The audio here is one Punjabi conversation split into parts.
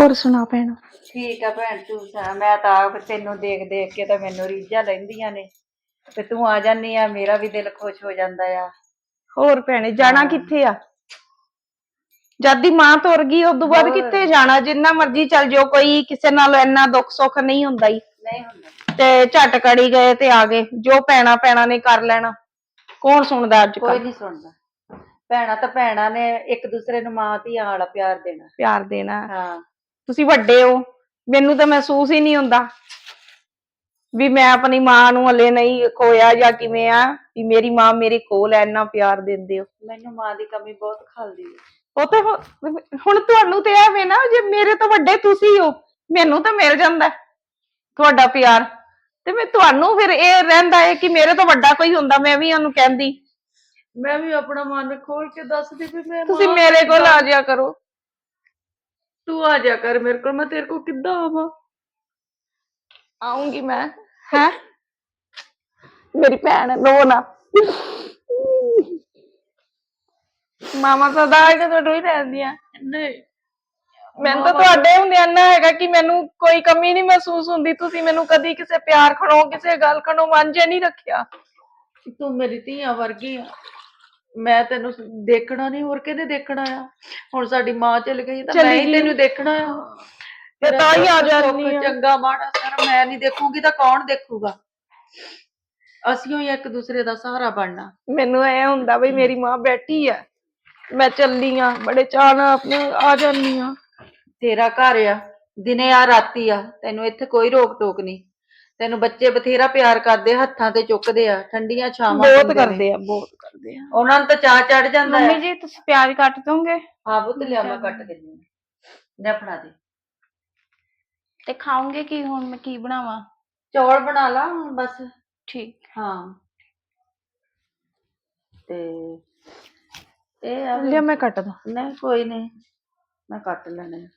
ਹੋਰ ਸੁਣਾ ਭੈਣ। ਠੀਕ ਆ ਭੈਣ ਤੂੰ ਸੁਣਾ। ਮੈਂ ਤਾਂ ਆਪ ਤੈਨੂੰ ਦੇਖ ਦੇਖ ਕੇ ਤਾਂ ਮੈਨੂੰ ਰੀਝਾਂ ਲੈਂਦੀਆਂ ਨੇ। ਤੇ ਤੂੰ ਆ ਜਾਨੀ ਆ ਮੇਰਾ ਵੀ ਦਿਲ ਖੁਸ਼ ਹੋ ਜਾਂਦਾ ਆ। ਹੋਰ ਭੈਣੇ ਜਾਣਾ ਕਿੱਥੇ ਆ? ਜਦ ਦੀ ਮਾਂ ਤੁਰ ਗਈ ਉਦੋਂ ਬਾਅਦ। ਕਿੱਥੇ ਜਾਣਾ? ਜਿੰਨਾ ਮਰਜ਼ੀ ਚੱਲ ਜਾਓ ਕੋਈ ਕਿਸੇ ਨਾਲ ਇੰਨਾ ਦੁੱਖ ਸੁੱਖ ਨਹੀਂ ਹੁੰਦਾ ਹੀ ਨਹੀਂ ਹੁੰਦਾ। ਤੇ ਝਟ ਕੜੀ ਗਏ ਤੇ ਆ ਗਏ। ਜੋ ਪੈਣਾ ਪੈਣਾ ਨੇ ਕਰ ਲੈਣਾ। ਕੌਣ ਸੁਣਦਾ ਅੱਜ ਕੋਈ ਕੱਲ ਨਹੀਂ ਸੁਣਦਾ। ਭੈਣਾ ਤਾਂ ਭੈਣਾ ਨੇ ਇੱਕ ਦੂਸਰੇ ਨੂੰ ਮਾਂ ਧੀਆਂ ਵਾਲਾ ਪਿਆਰ ਦੇਣਾ। ਪਿਆਰ ਦੇਣਾ। ਹਾਂ। ਤੁਸੀਂ ਵੱਡੇ ਹੋ ਮੈਨੂੰ ਤਾਂ ਮਹਿਸੂਸ ਹੀ ਨਹੀਂ ਹੁੰਦਾ ਵੀ ਮੈਂ ਆਪਣੀ ਮਾਂ ਨੂੰ ਹਲੇ ਨਹੀਂ ਖੋਇਆ ਜਾਂ ਕਿਵੇਂ ਆ ਵੀ ਮੇਰੀ ਮਾਂ ਮੇਰੇ ਕੋਲ ਐ ਇੰਨਾ ਪਿਆਰ ਦਿੰਦੇ ਹੋ। ਮੈਨੂੰ ਮਾਂ ਦੀ ਕਮੀ ਬਹੁਤ ਖਲਦੀ ਹੈ। ਉਹ ਤੇ ਹੁਣ ਤੁਹਾਨੂੰ ਤੇ ਐਵੇਂ ਨਾ ਜੇ ਮੇਰੇ ਤੋਂ ਵੱਡੇ ਤੁਸੀਂ ਹੋ ਮੈਨੂੰ ਤਾਂ ਮਿਲ ਜਾਂਦਾ ਤੁਹਾਡਾ ਪਿਆਰ। ਤੇ ਮੈਂ ਤੁਹਾਨੂੰ ਫਿਰ ਇਹ ਰਹਿੰਦਾ ਹੈ ਕਿ ਮੇਰੇ ਤੋਂ ਵੱਡਾ ਕੋਈ ਹੁੰਦਾ ਮੈਂ ਵੀ ਉਹਨੂੰ ਕਹਿੰਦੀ। ਮੈਂ ਵੀ ਆਪਣਾ ਮਨ ਖੋਲ ਕੇ ਦੱਸਦੀ ਵੀ ਮੈਂ ਤੁਸੀਂ ਮੇਰੇ ਕੋਲ ਆ ਜਾਇਆ ਕਰੋ। ਤੂੰ ਆ ਜਾ ਕਰ ਮੇਰੇ ਕੋਲ ਮੈਂ ਤੇਰੇ ਕੋਲ ਕਿੱਦਾਂ ਆਵਾਂ? ਆਉਂਗੀ ਮੈਂ। ਹੈ? ਮੇਰੀ ਭੈਣ ਰੋ ਨਾ। ਮਾਮਾ ਸਦਾ ਕਿ ਤੁਹਾਡੇ ਹੀ ਰਹਿੰਦੀਆਂ। ਨਹੀਂ। ਮੈਨੂੰ ਤਾਂ ਤੁਹਾਡੇ ਹੁੰਦਿਆਂ ਨਾ ਹੈਗਾ ਕਿ ਮੈਨੂੰ ਕੋਈ ਕਮੀ ਨਹੀਂ ਮਹਿਸੂਸ ਹੁੰਦੀ। ਤੁਸੀਂ ਮੈਨੂੰ ਕਦੀ ਕਿਸੇ ਪਿਆਰ ਖਣੋ ਕਿਸੇ ਗੱਲ ਖਣੋ ਵਾਂਝੇ ਨਹੀਂ ਰੱਖਿਆ। ਤੂੰ ਮੇਰੀ ਧੀਆ ਵਰਗੀ ਆ। ਮੈਂ ਤੈਨੂੰ ਦੇਖਣਾ ਨਹੀਂ ਹੋਰ ਕਿਹਨੇ ਦੇਖਣਾ ਆ? ਹੁਣ ਸਾਡੀ ਮਾਂ ਚਲ ਗਈ ਤਾਂ ਚਲੀ ਮੈਂ ਹੀ ਗਈ। ਤੈਨੂੰ ਦੇਖਣਾ ਆ। ਤੇ ਤਾਂ ਹੀ ਆ ਜਾਂਦੀ ਆ। ਚੰਗਾ ਮਾੜਾ ਸਾਰਾ ਮੈਂ ਨਹੀਂ ਦੇਖੂਗੀ ਤਾਂ ਕੌਣ ਦੇਖੂਗਾ? ਅਸੀਂ ਹੀ ਇੱਕ ਦੂਸਰੇ ਦਾ ਸਹਾਰਾ ਬਣਨਾ। ਮੈਨੂੰ ਐ ਹੁੰਦਾ ਬਈ ਮੇਰੀ ਮਾਂ ਬੈਠੀ ਆ ਮੈਂ ਚੱਲੀ ਆ ਬੜੇ ਚਾਅ ਨਾਲ ਆਪਣੇ ਆ ਜਾਂਦੀ ਆ। ਤੇਰਾ ਘਰ ਆ ਦਿਨੇ ਆ ਰਾਤੀ ਆ ਤੈਨੂੰ ਇੱਥੇ ਕੋਈ ਰੋਕ ਟੋਕ ਨਹੀਂ ਤੈਨੂੰ ਬੱਚੇ ਬਥੇਰਾ ਪਿਆਰ ਕਰਦੇ ਹੱਥਾਂ ਤੇ ਚੁੱਕਦੇ ਆ ਠੰਡੀਆਂ ਛਾਵਾਂ ਬਹੁਤ ਦਿੰਦੇ ਨੇ। ਕਰਦੇ ਆ ਬਹੁਤ। ਕਰਦੇ ਆ। ਉਹਨਾਂ ਨੂੰ ਤਾਂ ਚਾਹ ਚੜ ਜਾਂਦਾ ਹੈ। ਮੰਮੀ ਜੀ ਤੁਸੀਂ ਪਿਆਜ਼ ਕੱਟ ਦੋਗੇ? ਹਾਂ ਪੁੱਤ ਲਿਆ ਮੈਂ ਕੱਟ ਦਿੰਦੀ ਹਾਂ। ਲੈ ਫੜਾ ਦੇ। ਤੇ ਖਾਓਗੇ ਕੀ ਹੁਣ? ਮੈਂ ਕੀ ਬਣਾਵਾਂ? ਚੌਲ ਬਣਾ ਲਾ ਹੁਣ ਬਸ। ਠੀਕ। ਹਾਂ। ਤੇ ਇਹ ਆ ਵੀ- ਲਿਆ ਮੈਂ ਕੱਟ ਦਾਂ ਨਹੀਂ ਕੋਈ ਨਹੀਂ। ਮੈਂ ਕੱਟ ਲੈਣੇ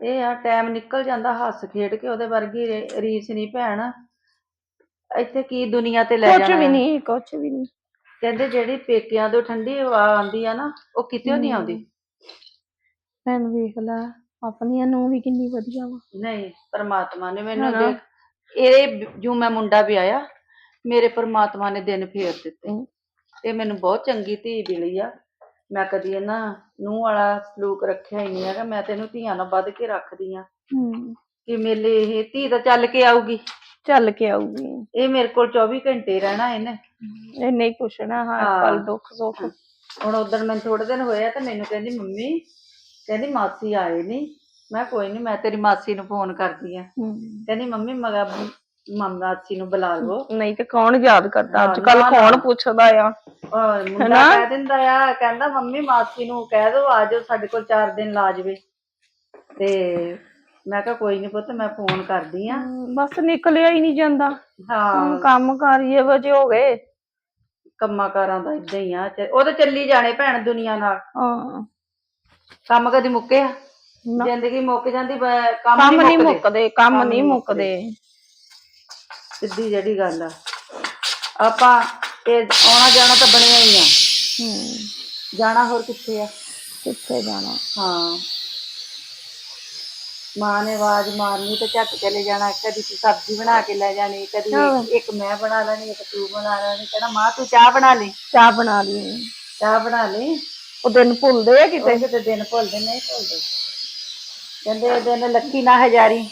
ਇਹ ਆ ਟਾਈਮ ਨਿਕਲ ਜਾਂਦਾ ਹੱਸ ਖੇਡ ਕੇ ਉਹਦੇ ਵਰਗੀ ਰੇ- ਰੀਸ ਨਹੀਂ ਭੈਣ। ਇੱਥੇ ਕੀ ਦੁਨੀਆ ਤੇ ਲੈ ਕੁਝ ਜਾਣਾ ਵੀ ਹੈ। ਨਹੀਂ ਕੁਝ ਵੀ ਨਹੀਂ। ਕਹਿੰਦੇ ਜਿਹੜੀ ਪੇਕਿਆਂ ਤੋਂ ਠੰਡੀ ਹਵਾ ਆਉਂਦੀ ਆ ਨਾ ਉਹ ਕਿਤੇ ਨਹੀਂ ਆਉਂਦੀ। ਭੈਣ ਵੇਖ ਲੈ ਆਪਣੀਆਂ ਨੂੰ ਵੀ ਕਿੰਨੀ ਵਧੀਆ ਵਾ। ਨਹੀਂ ਪਰਮਾਤਮਾ ਨੇ ਮੈਨੂੰ ਹਨਾ। ਦੇਖ ਇਹ ਜੋ ਮੈਂ ਮੁੰਡਾ ਵਿਆਹਿਆ ਮੇਰੇ ਪਰਮਾਤਮਾ ਨੇ ਦਿਨ ਫੇਰ ਦਿੱਤੇ। ਹਮ। ਤੇ ਮੈਨੂੰ ਬਹੁਤ ਚੰਗੀ ਧੀ ਮਿਲੀ ਆ। ਮੈਂ ਕਦੀ ਇਹਨਾਂ ਨੂੰ ਵਾਲਾ ਸਲੂਕ ਰੱਖਿਆ ਹੀ ਨਹੀਂ ਹੈਗਾ ਮੈਂ ਤੈਨੂੰ ਧੀਆਂ ਨਾਲ ਵੱਧ ਕੇ ਰੱਖਦੀ ਆ। ਹੂੰ ਕਿ ਮੇਲੇ ਇਹ ਧੀ ਤਾਂ ਚੱਲ ਕੇ ਆਊਗੀ। ਚੱਲ ਕੇ ਆਊਗੀ। ਇਹ ਮੇਰੇ ਕੋਲ 24 ਘੰਟੇ ਰਹਿਣਾ ਇਹਨੇ। ਇਹ ਨਹੀਂ ਪੁੱਛਣਾ ਹਰ ਹਾਂ। ਪਲ ਦੁੱਖ ਸੁੱਖ। ਹੁਣ ਉਦੋਂ ਮੈਨੂੰ ਥੋੜੇ ਦਿਨ ਹੋਏ ਆ ਤੇ ਮੈਨੂੰ ਕਹਿੰਦੀ ਮੰਮੀ ਕਹਿੰਦੀ ਮਾਸੀ ਆਏ ਨਹੀਂ ਮੈਂ ਕਿਹਾ ਕੋਈ ਨਹੀਂ ਮੈਂ ਤੇਰੀ ਮਾਸੀ ਨੂੰ ਫੋਨ ਕਰਦੀ ਆ। ਕਹਿੰਦੀ ਮੰਮੀ ਮਗਾ ਮਾਸੀ ਨੂੰ ਬੁਲਾ ਲਓ ਨਹੀਂ ਤੇ ਕੌਣ ਯਾਦ ਕਰਦਾ? ਹਾਂ, ਅੱਜ ਕੱਲ ਨਾ, ਕੌਣ। ਪੁੱਛਦਾ ਆ? ਔਰ ਮੁੰਡਾ ਹਨਾ? ਕਹਿ ਦਿੰਦਾ ਆ ਕਹਿੰਦਾ ਮੰਮੀ ਮਾਸੀ ਨੂੰ ਕਹਿ ਦੋ ਆ ਜਾਓ ਸਾਡੇ ਕੋਲ 4 ਦਿਨ ਲਾ ਜਾਵੇ। ਤੇ ਮੈਂ ਕਿਹਾ ਕੋਈ ਨਹੀਂ ਪੁੱਤ ਮੈਂ ਫੋਨ ਕਰਦੀ ਆ। ਬਸ ਨਿਕਲਿਆ ਹੀ ਨਹੀਂ ਜਾਂਦਾ। ਹੁਣ ਹਾਂ ਕੰਮ ਕਾਰੀਏ ਵਜੇ ਹੋ ਗਏ। ਕੰਮਾਂ ਕਾਰਾਂ ਦਾ ਇਦਾਂ ਹੀ ਆ ਚ- ਉਹ ਤਾਂ ਚੱਲੀ ਜਾਣੇ ਭੈਣ ਦੁਨੀਆ ਨਾਲ। ਹਾਂ। ਕੰਮ ਕਦੀ ਮੁੱਕੇ ਆ ਨਾ। ਜ਼ਿੰਦਗੀ ਮੁੱਕ ਜਾਂਦੀ ਬ- ਕੰਮ ਨਹੀਂ ਮੁੱਕਦੇ। ਮੁੱਕਦੇ ਕੰਮ ਨਹੀਂ ਨੀ ਮੁੱਕਦੇ। ਸਿੱਧੀ ਜਿਹੜੀ ਗੱਲ ਆ। ਆਪਾਂ ਇਹ ਆਉਣਾ ਜਾਣਾ ਤਾਂ ਬਣਿਆ ਹੀ ਆ। ਹੂੰ ਜਾਣਾ ਹੋਰ ਕਿੱਥੇ ਆ? ਕਿੱਥੇ ਜਾਣਾ? ਹਾਂ। ਮਾਂ ਨੇ ਆਵਾਜ਼ ਮਾਰਨੀ ਤੇ ਝੱਟ ਚਲੇ ਜਾਣਾ ਕਦੀ ਤੂੰ ਸਬਜ਼ੀ ਬਣਾ ਕੇ ਲੈ ਜਾਣੀ ਕਦੀ ਹਾਂ। ਇੱਕ- ਮੈਂ ਬਣਾ ਲੈਣੀ ਇੱਕ ਤੂੰ ਬਣਾ ਲੈਣੀ ਕਹਿੰਦਾ ਮਾਂ ਤੂੰ ਚਾਹ ਬਣਾ ਲਈ। ਚਾਹ ਬਣਾ ਲਈ। ਚਾਹ ਬਣਾ ਲਈ। ਉਹ ਦਿਨ ਭੁੱਲਦੇ ਆ ਕਿਤੇ? ਉਹ ਕਿਤੇ ਦਿਨ ਭੁੱਲਦੇ ਨਹੀਂ ਭੁੱਲਦੇ। ਕਹਿੰਦੇ ਇਹ ਦਿਨ ਲੱਕੀ ਨਾ ਹਜ਼ਾਰੀ।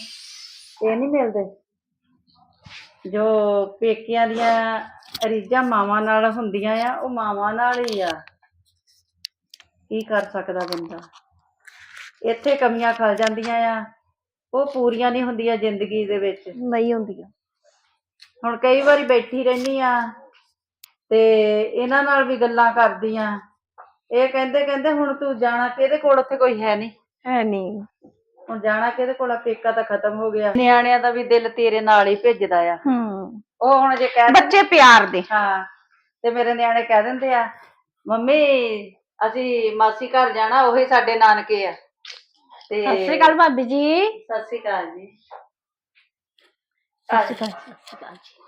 ਇਹ ਨਹੀਂ ਮਿਲਦੇ। ਜੋ ਪੇਕਿਆਂ ਦੀਆਂ ਰੀਝਾਂ ਮਾਵਾਂ ਨਾਲ ਹੁੰਦੀਆਂ ਆ ਉਹ ਮਾਵਾਂ ਨਾਲ ਹੀ ਆ। ਕੀ ਕਰ ਸਕਦਾ ਬੰਦਾ? ਇੱਥੇ ਕਮੀਆਂ ਖਲ ਜਾਂਦੀਆਂ ਆ। ਉਹ ਪੂਰੀਆਂ ਨਹੀਂ ਹੁੰਦੀਆਂ ਜ਼ਿੰਦਗੀ ਦੇ ਵਿੱਚ। ਨਹੀਂ ਹੁੰਦੀਆਂ। ਹੁਣ ਕਈ ਵਾਰੀ ਬੈਠੀ ਰਹਿੰਦੀ ਆ ਤੇ ਇਹਨਾਂ ਨਾਲ ਵੀ ਗੱਲਾਂ ਕਰਦੀ ਆ ਇਹ ਕਹਿੰਦੇ ਕਹਿੰਦੇ ਹੁਣ ਤੂੰ ਜਾਣਾ ਕਿਹਦੇ ਕੋਲ? ਉੱਥੇ ਕੋਈ ਹੈ ਨਹੀਂ। ਹੈ ਨਹੀਂ। ਹੁਣ ਜਾਣਾ ਕਿਹਦੇ ਕੋਲ? ਆ ਪੇਕਾ ਤਾਂ ਖਤਮ ਹੋ ਗਿਆ। ਨਿਆਣਿਆਂ ਦਾ ਵੀ ਦਿਲ ਤੇਰੇ ਨਾਲ ਹੀ ਭਿੱਜਦਾ ਆ। ਹੂੰ। ਉਹ ਹੁਣ ਜੇ ਕਹਿ ਦਿੰਦੇ- ਬੱਚੇ ਪਿਆਰ ਦੇ। ਹਾਂ ਤੇ ਮੇਰੇ ਨਿਆਣੇ ਕਹਿ ਦਿੰਦੇ ਆ ਮੰਮੀ ਅਸੀਂ ਮਾਸੀ ਘਰ ਜਾਣਾ ਉਹੀ ਸਾਡੇ ਨਾਨਕੇ ਆ। ਤੇ ਸਤਿ ਸ਼੍ਰੀ ਅਕਾਲ ਭਾਬੀ ਜੀ। ਸਤਿ ਸ਼੍ਰੀ ਅਕਾਲ ਜੀ। ਸਤਿ ਸ਼੍ਰੀ ਅਕਾਲ ਸਤਿ ਸ਼੍ਰੀ ਅਕਾਲ ਜੀ।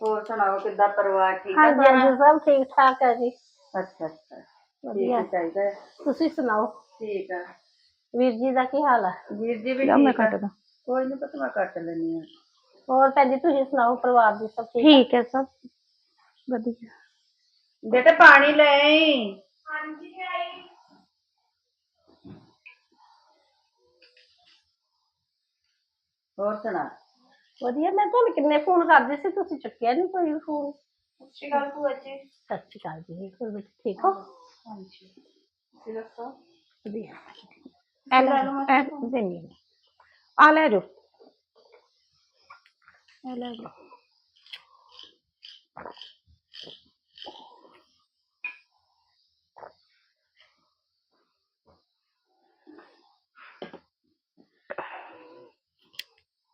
ਹੋਰ ਸੁਣਾਓ ਕਿੱਦਾਂ ਪਰਿਵਾਰ ਠੀਕ ਹੈ ਹਾਂਜੀ? ਹਾਂਜੀ ਸਭ ਠੀਕ ਠਾਕ ਹੈ ਜੀ। ਅੱਛਾ ਅੱਛਾ। ਵਧੀਆ। ਚਾਹੀਦਾ ਹੈ। ਤੁਸੀਂ ਸੁਣਾਓ? ਠੀਕ ਆ। ਵੀਰ ਜੀ ਦਾ ਕੀ ਹਾਲ ਹੈ ਵੀਰ ਜੀ ਵੀ ਜਾਂ ਮੈਂ ਠੀਕ ਆ। ਕੱਟ ਦਾਂ ਕੋਈ ਨਹੀਂ ਪਤਾ ਮੈਂ ਕੱਟ ਲੈਣੀ ਆ ਹੋਰ ਭੈਣ ਜੀ ਤੁਸੀਂ ਸੁਣਾਓ ਪਰਿਵਾਰ ਦੀ ਸਭ ਠੀਕ ਠੀਕ ਹੈ ਸਭ। ਵਧੀਆ। ਬੇਟੇ ਪਾਣੀ ਲੈ ਆਈ। ਹੋਰ ਸੁਣਾ। ਵਧੀਆ ਮੈਂ ਤੁਹਾਨੂੰ ਕਿੰਨੇ ਫੋਨ ਕਰਦੇ ਸੀ ਤੁਸੀਂ ਚੁੱਕਿਆ ਨਹੀਂ ਕੋਈ ਫੋਨ? ਸਤਿ ਸ਼੍ਰੀ ਅਕਾਲ ਭੂਆ ਜੀ। ਸਤਿ ਸ਼੍ਰੀ ਅਕਾਲ ਜੀ ਹੋਰ ਬੱਚੇ ਠੀਕ ਹੋ? ਹਾਂਜੀ। ਤੁਸੀਂ ਦੱਸੋ? ਵਧੀਆ। ਐ ਲੈ ਲਓ ਐ ਦੇਣੀ ਆ। ਲੈ ਜੋ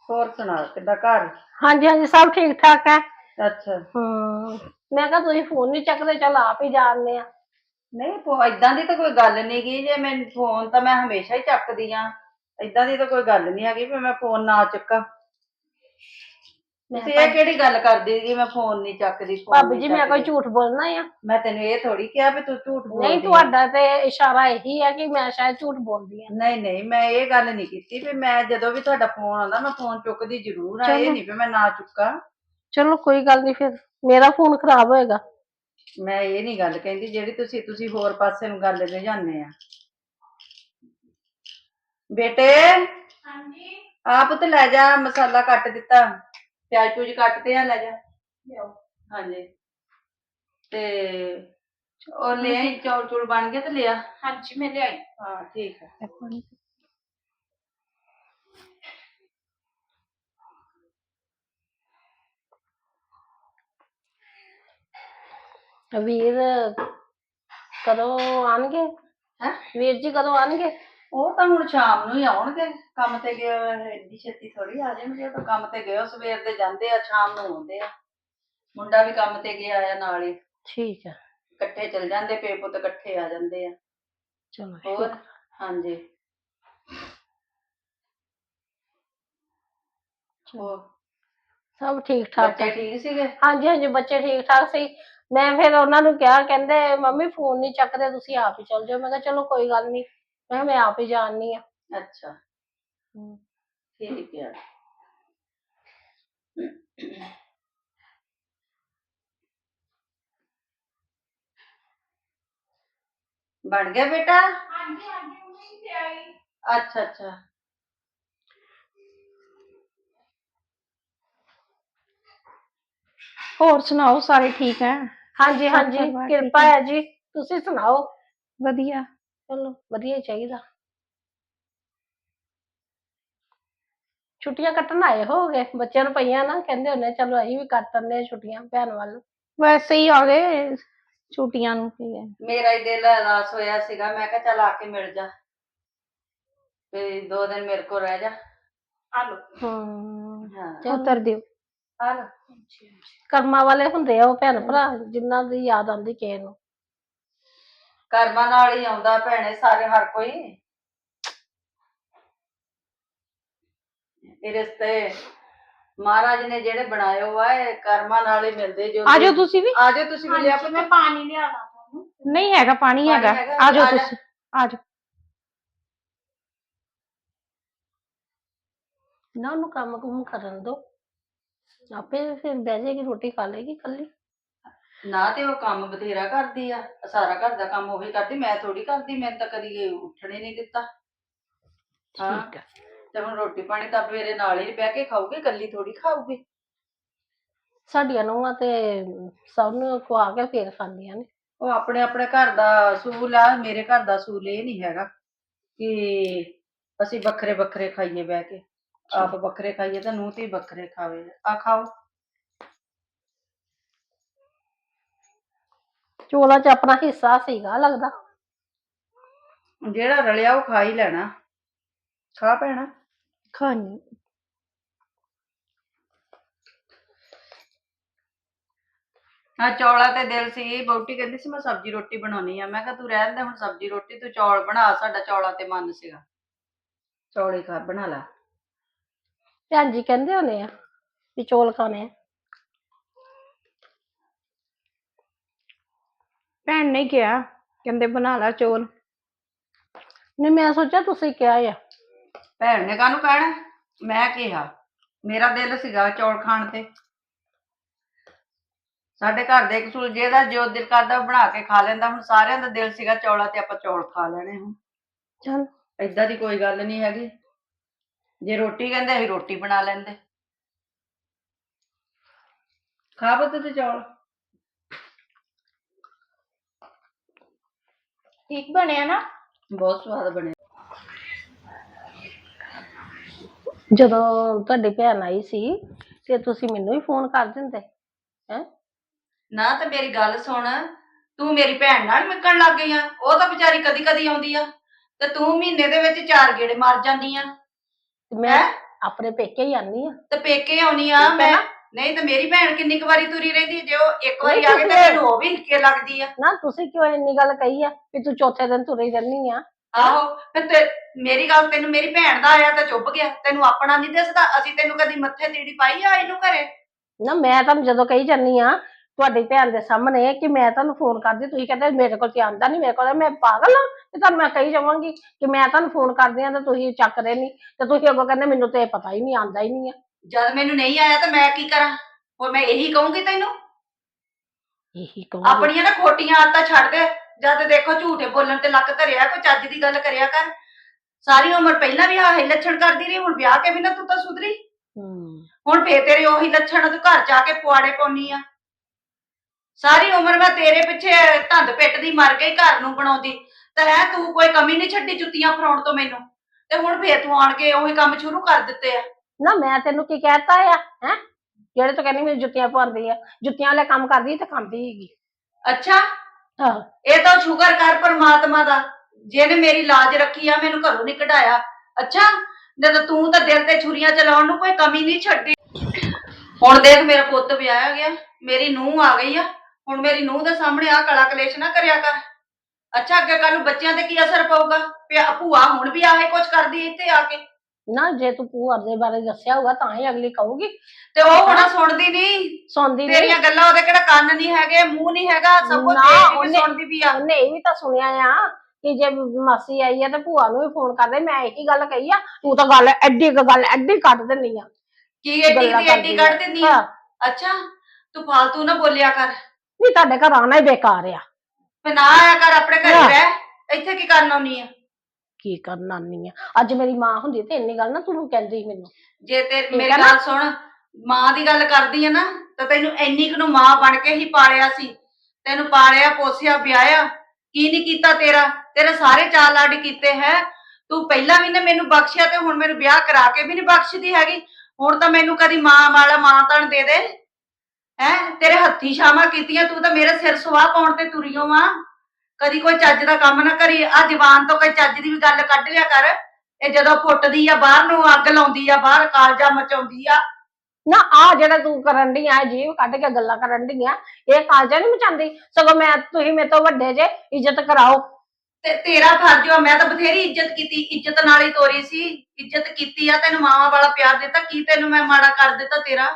ਹੋਰ ਸੁਣਾ ਕਿੱਦਾਂ ਘਰ? ਹਾਂਜੀ ਹਾਂਜੀ ਸਭ ਠੀਕ ਠਾਕ ਹੈ। ਅੱਛਾ। ਹਮ ਮੈਂ ਕਿਹਾ ਤੁਸੀਂ ਫੋਨ ਨਹੀਂ ਚੱਕਦੇ ਚਲ ਆਪ ਹੀ ਜਾਣਦੇ ਆ। ਨਹੀਂ ਪੋ ਇਦਾਂ ਦੀ ਤਾਂ ਕੋਈ ਗੱਲ ਨਹੀਂ ਗੀ ਜੇ ਮੈਂ ਫੋਨ ਤਾਂ ਮੈਂ ਹਮੇਸ਼ਾ ਹੀ ਚੱਕਦੀ ਆ। ਇਦਾਂ ਦੀ ਤਾਂ ਕੋਈ ਗੱਲ ਨਹੀਂ ਹੈਗੀ ਵੀ ਮੈਂ ਫੋਨ ਨਾ ਚੱਕਾਂ। ਮੈਂ ਤੁਸੀਂ ਇਹ ਕਿਹੜੀ ਗੱਲ ਕਰਦੀ ਕਿ ਮੈਂ ਫੋਨ ਨਹੀਂ ਚੱਕਦੀ phone ਭਾਬੀ ਜੀ ਮੈਂ ਕੋਈ ਚੱਕਦੀ? ਝੂਠ ਬੋਲਣਾ ਆ। ਮੈਂ ਤੈਨੂੰ ਇਹ ਥੋੜੀ ਕਿਹਾ ਵੀ ਤੂੰ ਝੂਠ ਬੋਲਦੀ ਨਹੀਂ ਆਂ। ਤੁਹਾਡਾ ਤੇ ਇਸ਼ਾਰਾ ਇਹੀ ਹੈ ਕਿ ਮੈਂ ਸ਼ਾਇਦ ਝੂਠ ਬੋਲਦੀ ਆ। ਨਹੀਂ ਨਹੀਂ ਮੈਂ ਇਹ ਗੱਲ ਨਹੀਂ ਕੀਤੀ ਵੀ ਮੈਂ ਜਦੋਂ ਵੀ ਤੁਹਾਡਾ ਫੋਨ ਆਉਂਦਾ ਮੈਂ ਫੋਨ ਚੁੱਕਦੀ ਜ਼ਰੂਰ ਆ ਇਹ ਚਲੋ। ਨਹੀਂ ਵੀ ਮੈਂ ਨਾ ਚੁੱਕਾਂ। ਚਲੋ ਕੋਈ ਗੱਲ ਨਹੀਂ ਫਿਰ। ਮੇਰਾ ਫੋਨ ਖਰਾਬ ਹੋਏਗਾ। ਮੈਂ ਇਹ ਨਹੀਂ ਗੱਲ ਕਹਿੰਦੀ ਜਿਹੜੀ ਤੁਸੀਂ ਤੁਸੀਂ ਹੋਰ ਪਾਸੇ ਨੂੰ ਗੱਲ ਲੈ ਜਾਂਦੇ ਆ। ਬੇਟੇ? ਹਾਂਜੀ। ਆਪ ਤੇ ਲੈ ਜਾ ਮਸਾਲਾ ਕੱਟ ਦਿੱਤਾ। ਪਿਆਜ਼ ਪੂਜ ਕੱਟਦੇ ਆ ਲੈ ਜਾ ਹਾਂਜੀ। ਤੇ ਉਹ ਲੈ ਆਈ ਚੌਲ ਚੂਲ ਬਣ ਗਏ ਤੇ ਲਿਆ। ਹਾਂਜੀ ਮੈਂ ਲਿਆਈ। ਹਾਂ ਠੀਕ ਹੈ ਵੀਰ ਕਦੋਂ ਆਣਗੇ? ਹੈਂ? ਵੀਰ ਜੀ ਕਦੋਂ ਆਣਗੇ? ਉਹ ਤਾਂ ਹੁਣ ਸ਼ਾਮ ਨੂੰ ਹੀ ਆਉਣਗੇ ਕੰਮ ਤੇ ਗਏ ਹੋਏ, ਐਡੀ ਛੇਤੀ ਥੋੜੀ ਆ ਜਾਣਗੇ ਉਹ ਤਾਂ ਕੰਮ ਤੇ ਗਏ ਹੋ ਸਵੇਰ ਦੇ ਜਾਂਦੇ ਆ ਸ਼ਾਮ ਨੂੰ ਆਉਂਦੇ ਆ। ਮੁੰਡਾ ਵੀ ਕੰਮ ਤੇ ਗਿਆ ਆ ਨਾਲ ਹੀ। ਠੀਕ ਹੈ ਇਕੱਠੇ ਚਲ ਜਾਂਦੇ ਪੇ ਪੁੱਤ ਇਕੱਠੇ ਆ ਜਾਂਦੇ ਆ। ਚਲੋ ਹੋਰ? ਹਾਂਜੀ। ਹੋਰ? ਸਭ ਠੀਕ ਠਾਕ ਬੱਚੇ ਠੀਕ ਸੀਗੇ? ਹਾਂਜੀ ਹਾਂਜੀ ਬੱਚੇ ਠੀਕ ਠਾਕ ਸੀ। ਮੈਂ ਫਿਰ ਉਹਨਾਂ ਨੂੰ ਕਿਹਾ ਕਹਿੰਦੇ ਮੰਮੀ ਫੋਨ ਨਹੀਂ ਚੱਕਦੇ ਤੁਸੀਂ ਆਪ ਹੀ ਚਲ ਜਾਓ। ਮੈਂ ਕਿਹਾ ਚਲੋ ਕੋਈ ਗੱਲ ਨਹੀਂ ਮੈਂ ਕਿਹਾ ਮੈਂ ਆਪ ਹੀ ਜਾਣੀ ਆ ਅੱਛਾ ਠੀਕ ਹੈ ਬਣ ਗਿਆ ਬੇਟਾ ਹਾਂਜੀ ਹਾਂਜੀ ਅੱਛਾ ਅੱਛਾ ਹੋਰ ਸੁਣਾਓ ਸਾਰੇ ਠੀਕ ਹੈ ਹਾਂਜੀ ਹਾਂਜੀ ਪਰਿਵਾਰ ਠੀਕ ਕਿਰਪਾ ਹੈ ਜੀ ਤੁਸੀਂ ਸੁਣਾਓ ਵਧੀਆ ਚਲੋ ਵਧੀਆ ਹੀ ਚਾਹੀਦਾ। ਛੁੱਟੀਆਂ ਕੱਟਣ ਆਏ ਹੋਗੇ? ਬੱਚਿਆਂ ਨੂੰ ਪਈਆਂ ਨਾ? ਕਹਿੰਦੇ ਹੁੰਦੇ ਚਲੋ ਅਸੀਂ ਵੀ ਕੱਟ ਦਿੰਦੇ ਹਾਂ ਛੁੱਟੀਆਂ ਭੈਣ ਵੱਲ ਵੈਸੇ ਹੀ ਆ ਗਏ ਛੁੱਟੀਆਂ ਨੂੰ ਕੀ ਹੈ। ਮੇਰਾ ਹੀ ਦਿਲ ਅਦਾਸ ਹੋਇਆ ਸੀਗਾ ਮੈਂ ਕਿਹਾ ਚੱਲ ਆ ਕੇ ਮਿਲ ਜਾ। ਤੇ ਦੋ ਦਿਨ ਮੇਰੇ ਕੋਲ ਰਹਿ ਜਾ। ਆ ਲੋ ਹਮ ਹਾਂ। ਚਲੋ ਉਤਰ ਦਿਓ। ਆ ਲੋ ਕਰਮਾਂ ਵਾਲੇ ਹੁੰਦੇ ਆ ਉਹ ਭੈਣ ਭਰਾ ਜਿਨ੍ਹਾਂ ਦੀ ਯਾਦ ਆਉਂਦੀ ਕਿਸੇ ਨੂੰ। ਕਰਮਾਂ ਨਾਲ ਹੀ ਆਉਂਦਾ ਭੈਣੇ ਸਾਰੇ ਹਰ ਕੋਈ। ਇਹ ਰਿਸ਼ਤੇ ਮਹਾਰਾਜ ਨੇ ਜਿਹੜੇ ਬਣਾਏ ਹੋ ਆ ਇਹ ਕਰਮਾਂ ਨਾਲ ਹੀ ਮਿਲਦੇ ਜੋ ਆ ਜਾਓ ਤੁਸੀਂ ਵੀ। ਆ ਜਾਓ ਤੁਸੀਂ ਵੀ ਲਿਆ ਪੁੱਤ। ਪਾਣੀ ਲਿਆਣਾ ਤੁਹਾਨੂੰ। ਨਹੀਂ ਹੈਗਾ ਪਾਣੀ ਪਾਣੀ ਹੈਗਾ। ਹੈਗਾ? ਆ ਜਾ। ਤੁਸੀਂ ਆ ਜਾਓ ਨਾ ਉਹਨੂੰ ਕੰਮ ਕੁਮ ਕਰਨ ਦੋ ਆਪੇ ਫਿਰ ਬਹਿ ਜਾਏਗੀ ਰੋਟੀ ਖਾ ਲੇਗੀ ਕੱਲੀ ਨਾ ਤੇ ਉਹ ਕੰਮ ਬਥੇਰਾ ਕਰਦੀ ਆ ਸਾਰਾ ਘਰ ਦਾ ਕੰਮ ਉਹੀ ਕਰਦੀ ਮੈਂ ਥੋੜੀ ਕਰਦੀ ਮੈਂ ਤਾਂ ਕਦੀ ਉੱਠਣ ਹੀ ਨਹੀਂ ਦਿੱਤਾ। ਹਾਂ ਠੀਕ ਤੇ ਹੁਣ ਰੋਟੀ ਪਾਣੀ ਤਾਂ ਮੇਰੇ ਨਾਲ ਹੀ ਬਹਿ ਕੇ ਖਾਊਗੀ ਇਕੱਲੀ ਥੋੜੀ ਖਾਊਗੀ। ਸਾਡੀਆਂ ਨੂੰਹਾਂ ਤੇ ਸਭ ਨੂੰ ਖਵਾ ਕੇ ਫੇਰ ਖਾਂਦੀਆਂ ਨੇ। ਉਹ ਆਪਣੇ ਆਪਣੇ ਘਰ ਦਾ ਅਸੂਲ ਆ ਮੇਰੇ ਘਰ ਦਾ ਅਸੂਲ ਇਹ ਨਹੀਂ ਹੈਗਾ ਕਿ ਅਸੀਂ ਵੱਖਰੇ ਵੱਖਰੇ ਖਾਈਏ ਬਹਿ ਕੇ। ਆਪ ਵੱਖਰੇ ਖਾਈਏ ਤਾਂ ਨੂੰਹ ਤੇ ਵੱਖਰੇ ਖਾਵੇ। ਆ ਖਾਓ। ਚੋਲਾ ਚ ਆਪਣਾ ਹਿੱਸਾ ਸੀਗਾ ਲੱਗਦਾ। ਜਿਹੜਾ ਰਲਿਆ ਉਹ ਖਾ ਹੀ ਲੈਣਾ। ਖਾ ਪੈਣਾ। ਖਾਣੀ। ਹਾਂ ਚੌਲਾ ਤੇ ਦਿਲ ਸੀ ਬੌਟੀ ਕਹਿੰਦੀ ਸੀ ਮੈਂ ਸਬਜ਼ੀ ਰੋਟੀ ਬਣਾਉਣੀ ਆ। ਮੈਂ ਕਿਹਾ ਤੂੰ ਰਹਿਣ ਦੇ ਹੁਣ ਸਬਜ਼ੀ ਰੋਟੀ ਤੂੰ ਚੌਲ ਬਣਾ ਸਾਡਾ ਚੌਲਾ ਤੇ ਮਨ ਸੀਗਾ। ਚੌਲੇ ਖਾ ਬਣਾ ਲਾ। ਭੈਣ ਜੀ ਕਹਿੰਦੇ ਹੋਣੇ ਆ ਵੀ ਚੋਲ ਖਾਣੇ ਆ। ਭੈਣ ਨੇ ਕਿਹਾ ਕਹਿੰਦੇ ਬਣਾ ਲਾ ਚੋਲ। ਨਹੀਂ ਮੈਂ ਸੋਚਿਆ ਤੁਸੀਂ ਕਿਹਾ ਆ। ਭੈਣ ਨੇ ਕਾਹਨੂੰ ਕਹਿਣਾ? ਮੈਂ ਕਿਹਾ ਮੇਰਾ ਦਿਲ ਸੀਗਾ ਚੌਲ ਖਾਣ ਤੇ। ਸਾਡੇ ਘਰ ਦੇ ਇੱਕ ਸੁਲਝੇ ਦਾ ਜੋ ਦਿਲ ਕਰਦਾ ਉਹ ਬਣਾ ਕੇ ਖਾ ਲੈਂਦਾ। ਹੁਣ ਸਾਰਿਆਂ ਦਾ ਦਿਲ ਸੀਗਾ ਚੌਲਾਂ ਤੇ ਆਪਾਂ ਚੌਲ ਖਾ ਲੈਣੇ ਹੁਣ। ਚਲ। ਏਦਾਂ ਦੀ ਕੋਈ ਗੱਲ ਨਹੀਂ ਹੈਗੀ। ਜੇ ਰੋਟੀ ਕਹਿੰਦੇ ਅਸੀਂ ਰੋਟੀ ਬਣਾ ਲੈਂਦੇ। ਖਾ ਪੁੱਤ ਤੇ ਚੌਲ। ਠੀਕ ਬਣਿਆ ਨਾ ਬਹੁਤ ਸਵਾਦ ਬਣੇ ਜਦੋਂ ਤੁਹਾਡੀ ਭੈਣ ਆਈ ਸੀ ਤੇ ਤੁਸੀਂ ਮੈਨੂੰ ਹੀ ਫੋਨ ਕਰ ਦਿੰਦੇ ਹੈ ਨਾ ਤੇ ਮੇਰੀ ਗੱਲ ਸੁਣ ਤੂੰ ਮੇਰੀ ਭੈਣ ਨਾਲ ਮਿੱਕਣ ਲੱਗ ਗਈ ਆ ਉਹ ਤਾਂ ਵਿਚਾਰੀ ਕਦੀ ਕਦੀ ਆਉਂਦੀ ਆ ਤੇ ਤੂੰ ਮਹੀਨੇ ਦੇ ਵਿੱਚ ਚਾਰ ਗੇੜੇ ਮਾਰ ਜਾਂਦੀ ਆ ਮੈਂ? ਆਪਣੇ ਪੇਕੇ ਹੀ ਆਨੀ ਆ ਤੇ ਪੇਕੇ ਆਉਣੀ ਆ ਮੈਂ? ਨਹੀਂ ਤੇ ਮੇਰੀ ਭੈਣ ਕਿੰਨੀ ਕੁ ਵਾਰੀ ਤੁਰੀ ਰਹਿੰਦੀ ਜੇ ਉਹ ਇੱਕ ਵਾਰੀ ਆ ਕੇ ਤੇ ਮੈਨੂੰ ਉਹ ਵੀ ਨਿੱਕੇ ਲੱਗਦੀ ਆ। ਨਾ ਤੁਸੀਂ ਕਿਉਂ ਇੰਨੀ ਗੱਲ ਕਹੀ ਆ ਵੀ ਤੂੰ ਚੌਥੇ ਦਿਨ ਤੁਰੀ ਰਹਿਨੀ ਆ? ਆਹੋ ਫਿਰ ਤੇ ਮੇਰੀ ਗੱਲ ਤੈਨੂੰ ਮੇਰੀ ਭੈਣ ਦਾ ਆਇਆ ਤਾਂ ਚੁੱਭ ਗਿਆ। ਤੈਨੂੰ ਆਪਣਾ ਨਹੀਂ ਦਿਸਦਾ ਅਸੀਂ ਤੈਨੂੰ ਕਦੀ ਮੱਥੇ ਤੀੜੀ ਪਾਈ ਆ ਇਹਨੂੰ ਘਰੇ? ਨਾ ਮੈਂ ਤੁਹਾਨੂੰ ਜਦੋਂ ਕਹੀ ਜਾਂਦੀ ਆ ਤੁਹਾਡੀ ਭੈਣ ਦੇ ਸਾਹਮਣੇ ਕਿ ਮੈਂ ਤੁਹਾਨੂੰ ਫੋਨ ਕਰਦੀ ਤੁਸੀਂ ਕਹਿੰਦੇ ਮੇਰੇ ਕੋਲ ਤੇ ਆਉਂਦਾ ਨਹੀਂ ਮੇਰੇ ਕੋਲ ਮੈਂ ਪਾਗਲ ਆ। ਤੇ ਤੁਹਾਨੂੰ ਮੈਂ ਕਹੀ ਜਾਵਾਂਗੀ ਕਿ ਮੈਂ ਤੁਹਾਨੂੰ ਫੋਨ ਕਰਦੀ ਆ ਤੇ ਤੁਸੀਂ ਚੱਕਦੇ ਨਹੀਂ। ਤੇ ਤੁਸੀਂ ਅੱਗੋਂ ਕਹਿੰਦੇ ਮੈਨੂੰ ਤੇ ਪਤਾ ਹੀ ਨਹੀਂ ਆਉਂਦਾ ਹੀ ਨਹੀਂ ਆ। ਜਦ ਮੈਨੂੰ ਨਹੀਂ ਆਇਆ ਤਾਂ ਮੈਂ ਕੀ ਕਰਾਂ? ਹੋਰ ਮੈਂ ਇਹੀ ਕਹੂੰਗੀ ਤੈਨੂੰ? ਇਹੀ ਕਹੂੰਗੀ। ਆਪਣੀਆਂ ਨਾ ਖੋਟੀਆਂ ਆਦਤਾਂ ਛੱਡ ਦੇ। ਜਦ ਦੇਖੋ ਝੂਠੇ ਬੋਲਣ ਤੇ ਲੱਕ ਧਰਿਆ ਕੋਈ ਚੱਜ ਦੀ ਗੱਲ ਕਰਿਆ ਕਰ। ਸਾਰੀ ਉਮਰ ਪਹਿਲਾਂ ਵੀ ਆਹੀ ਲੱਛਣ ਕਰਦੀ ਰਹੀ ਹੁਣ ਵਿਆਹ ਕੇ ਵੀ ਨਾ ਤੂੰ ਤਾਂ ਸੁਧਰੀ। ਹੂੰ। ਹੁਣ ਫੇਰ ਤੇਰੇ ਉਹੀ ਲੱਛਣ ਆ, ਤੂੰ ਘਰ ਜਾ ਕੇ ਪੁਆੜੇ ਪਾਉਣੀ ਆ। ਸਾਰੀ ਉਮਰ ਮੈਂ ਤੇਰੇ ਪਿੱਛੇ ਧੰਦ ਪਿੱਟਦੀ ਮਰ ਗਈ ਘਰ ਨੂੰ ਬਣਾਉਂਦੀ। ਤੇ ਹੈ ਤੂੰ ਕੋਈ ਕਮੀ ਨਹੀਂ ਛੱਡੀ ਜੁੱਤੀਆਂ ਫਰਾਉਣ ਤੋਂ ਮੈਨੂੰ। ਤੇ ਹੁਣ ਫੇਰ ਤੂੰ ਆਣ ਕੇ ਉਹੀ ਕੰਮ ਸ਼ੁਰੂ ਕਰ ਦਿੱਤੇ ਆ। ਨਾ ਮੈਂ ਤੈਨੂੰ ਕੀ ਕਹਿਤਾ ਆ ਹੈ? ਜਿਹੜੇ ਤੂੰ ਕਹਿੰਦੀ ਮੈਨੂੰ ਜੁੱਤੀਆਂ ਪਾਉਂਦੀ ਆ ਜੁੱਤੀਆਂ ਵਾਲੇ ਕੰਮ ਕਰਦੀ ਤੇ ਖਾਂਦੀ ਹੈਗੀ ਅੱਛਾ ਆਹੋ। ਇਹ ਤਾਂ ਸ਼ੁਕਰ ਕਰ ਪਰਮਾਤਮਾ ਦਾ ਜਿਹਨੇ ਮੇਰੀ ਲਾਜ ਰੱਖੀ ਆ ਮੈਨੂੰ ਘਰੋਂ ਨਹੀਂ ਕਢਾਇਆ। ਅੱਛਾ ਜਦੋਂ ਤੂੰ ਤਾਂ ਦਿਲ ਤੇ ਛੁਰੀਆਂ ਚਲਾਉਣ ਨੂੰ ਕੋਈ ਕਮੀ ਨਹੀਂ ਛੱਡੀ। ਹੁਣ ਦੇਖ ਮੇਰਾ ਪੁੱਤ ਵਿਆਹਿਆ ਗਿਆ ਮੇਰੀ ਨੂੰਹ ਆ ਗਈ ਆ। ਹੁਣ ਮੇਰੀ ਨੂੰਹ ਦੇ ਸਾਹਮਣੇ ਆ ਕਲਾ ਕਲੇਸ਼ ਨਾ ਕਰਿਆ ਕਰ। ਅੱਛਾ ਅੱਗੇ ਕੱਲ ਨੂੰ ਬੱਚਿਆਂ ਤੇ ਕੀ ਅਸਰ ਪਊਗਾ? ਪਿਆ ਭੂਆ ਹੁਣ ਵੀ ਆਹੇ ਕੁਝ ਕਰਦੀ ਇੱਥੇ ਆ ਕੇ। ਨਾ ਜੇ ਤੂੰ ਭੂਆ ਦੇ ਬਾਰੇ ਦੱਸਿਆ ਹੋਊਗਾ ਤਾਂ ਹੀ ਅਗਲੀ ਕਹੂਗੀ। ਤੇ ਉਹ ਹੁਣ ਸੁਣਦੀ ਨਹੀਂ ਸੁਣਦੀ ਨਹੀਂ ਤੇਰੀਆਂ ਗੱਲਾਂ ਉਹਦੇ ਕਿਹੜਾ ਕੰਨ ਨਹੀਂ ਹੈਗੇ ਮੂੰਹ ਨਹੀਂ ਹੈਗਾ ਸਭ ਕੁਝ ਵੀ ਉਹਨੇ- ਸੁਣਦੀ ਵੀ ਆ। ਉਹਨੇ ਇਹ ਵੀ ਤਾਂ ਸੁਣਿਆ ਆ ਕਿ ਜੇ ਮਾਸੀ ਆਈ ਆ ਤੇ ਭੂਆ ਨੂੰ ਵੀ ਫੋਨ ਕਰਦੇ ਮੈਂ ਇਹੀ ਗੱਲ ਕਹੀ ਆ ਤੂੰ ਤਾਂ ਗੱਲ ਐਡੀ ਕੁ ਗੱਲ ਐਡੀ ਕੱਢ ਦਿੰਨੀ ਆ। ਕੀ ਗੱਲਾਂ ਦੀ ਕੱਢ ਆ। ਦਿੰਦੀ ਆ। ਅੱਛਾ ਤੂੰ ਫਾਲਤੂ ਨਾ ਬੋਲਿਆ ਕਰ। ਨਹੀਂ ਤੁਹਾਡੇ ਘਰ ਆਣਾ ਹੀ ਬੇਕਾਰ ਆ। ਫੇ ਨਾ ਆਇਆ ਕਰ ਆਪਣੇ ਘਰੇ। ਰਹਿ। ਇੱਥੇ ਕੀ ਕਰਨ ਆਉਣੀ ਆ? ਕੀ ਕਰਨ ਆਨੀ ਆ। ਅੱਜ ਮੇਰੀ ਮਾਂ ਹੁੰਦੀ ਤੇ ਇੰਨੀ ਗੱਲ ਨਾ ਤੂੰ ਕਹਿੰਦੀ ਮੈਨੂੰ। ਜੇ ਤੇ ਮੇਰੀ ਨਾ? ਗੱਲ ਸੁਣ ਮਾਂ ਦੀ ਗੱਲ ਕਰਦੀ ਆ ਨਾ ਤਾਂ ਤੈਨੂੰ ਇੰਨੀ ਕੁ ਨੂੰ ਮਾਂ ਬਣ ਕੇ ਹੀ ਪਾਲਿਆ ਸੀ। ਤੈਨੂੰ ਪਾਲਿਆ ਪੋਸਿਆ ਵਿਆਹਿਆ ਕੀ ਨਹੀਂ ਕੀਤਾ ਤੇਰਾ? ਤੇਰੇ ਸਾਰੇ ਚਾਲ ਲਾਡ ਕੀਤੇ ਹੈ। ਤੂੰ ਪਹਿਲਾਂ ਵੀ ਨੇ ਮੈਨੂੰ ਬਖਸ਼ਿਆ ਤੇ ਹੁਣ ਮੈਨੂੰ ਵਿਆਹ ਕਰਾ ਕੇ ਵੀ ਨਹੀਂ ਬਖਸ਼ਦੀ ਹੈਗੀ। ਹੁਣ ਤਾਂ ਮੈਨੂੰ ਕਦੀ ਮਾਂ ਵਾਲਾ ਮਾਂ ਤਣ ਦੇ ਦੇ। ਹੈ? ਤੇਰੇ ਹੱਥੀ ਛਾਵਾਂ ਕੀਤੀਆਂ ਤੂੰ ਤਾਂ ਮੇਰੇ ਸਿਰ ਸੁਆਹ ਪਾਉਣ ਤੇ ਤੁਰੀਓ ਵਾਂ ਕਦੀ ਕੋਈ ਚੱਜ ਦਾ ਕੰਮ ਨਾ ਕਰੀ ਆ ਜ਼ਬਾਨ ਤੋਂ ਕੋਈ ਚੱਜ ਦੀ ਵੀ ਗੱਲ ਕੱਢ ਲਿਆ ਕਰ। ਇਹ ਜਦੋਂ ਫੁੱਟਦੀ ਆ ਬਾਹਰ ਨੂੰ ਅੱਗ ਲਾਉਂਦੀ ਆ ਬਾਹਰ ਕਾਲਜਾ ਮਚਾਉਂਦੀ ਆ। ਨਾ ਆ ਜਿਹੜਾ ਤੂੰ ਕਰਨ ਦੀ ਆ ਜੀਵ ਕੱਢ ਕੇ ਗੱਲਾਂ ਕਰਨ ਦੀ ਆ ਇਹ ਕਾਲਜਾ ਨਹੀਂ ਮਚਾਉਂਦੀ? ਸਗੋਂ ਮੈਂ ਤੁਸੀਂ ਮੇਰੇ ਤੋਂ ਵੱਡੇ ਜੇ ਇੱਜ਼ਤ ਕਰਾਓ। ਤੇ ਤੇਰਾ ਫਰਜ਼ ਆ ਮੈਂ ਤਾਂ ਬਥੇਰੀ ਇੱਜ਼ਤ ਕੀਤੀ ਇੱਜ਼ਤ ਨਾਲ ਹੀ ਤੋਰੀ ਸੀ। ਇੱਜ਼ਤ ਕੀਤੀ ਆ ਤੈਨੂੰ ਮਾਵਾ ਵਾਲਾ ਪਿਆਰ ਦਿੱਤਾ ਕੀ ਤੈਨੂੰ ਮੈਂ ਮਾੜਾ ਕਰ ਦਿੱਤਾ ਤੇਰਾ?